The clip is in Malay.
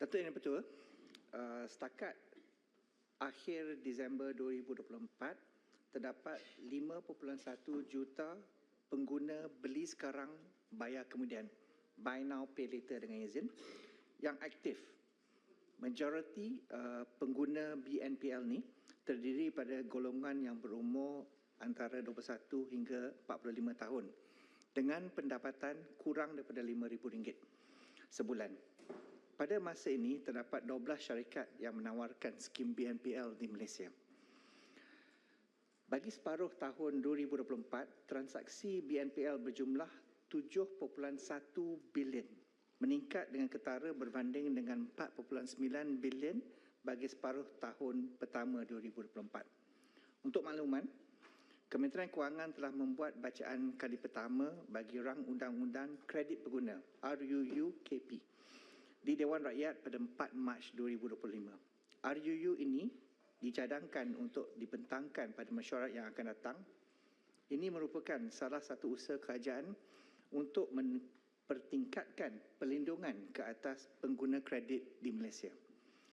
Datuk Yang Betul, uh, setakat akhir Disember 2024, terdapat 5.1 juta pengguna beli sekarang, bayar kemudian. Buy now, pay later dengan izin. Yang aktif. Majoriti uh, pengguna BNPL ni terdiri pada golongan yang berumur antara 21 hingga 45 tahun dengan pendapatan kurang daripada RM5,000 sebulan. Pada masa ini, terdapat 12 syarikat yang menawarkan skim BNPL di Malaysia. Bagi separuh tahun 2024, transaksi BNPL berjumlah 7.1 bilion, meningkat dengan ketara berbanding dengan 4.9 bilion bagi separuh tahun pertama 2024. Untuk makluman, Kementerian Kewangan telah membuat bacaan kali pertama bagi rang undang-undang kredit pengguna RUU-KP di Dewan Rakyat pada 4 Mac 2025. RUU ini dicadangkan untuk dibentangkan pada mesyuarat yang akan datang. Ini merupakan salah satu usaha kerajaan untuk mempertingkatkan perlindungan ke atas pengguna kredit di Malaysia.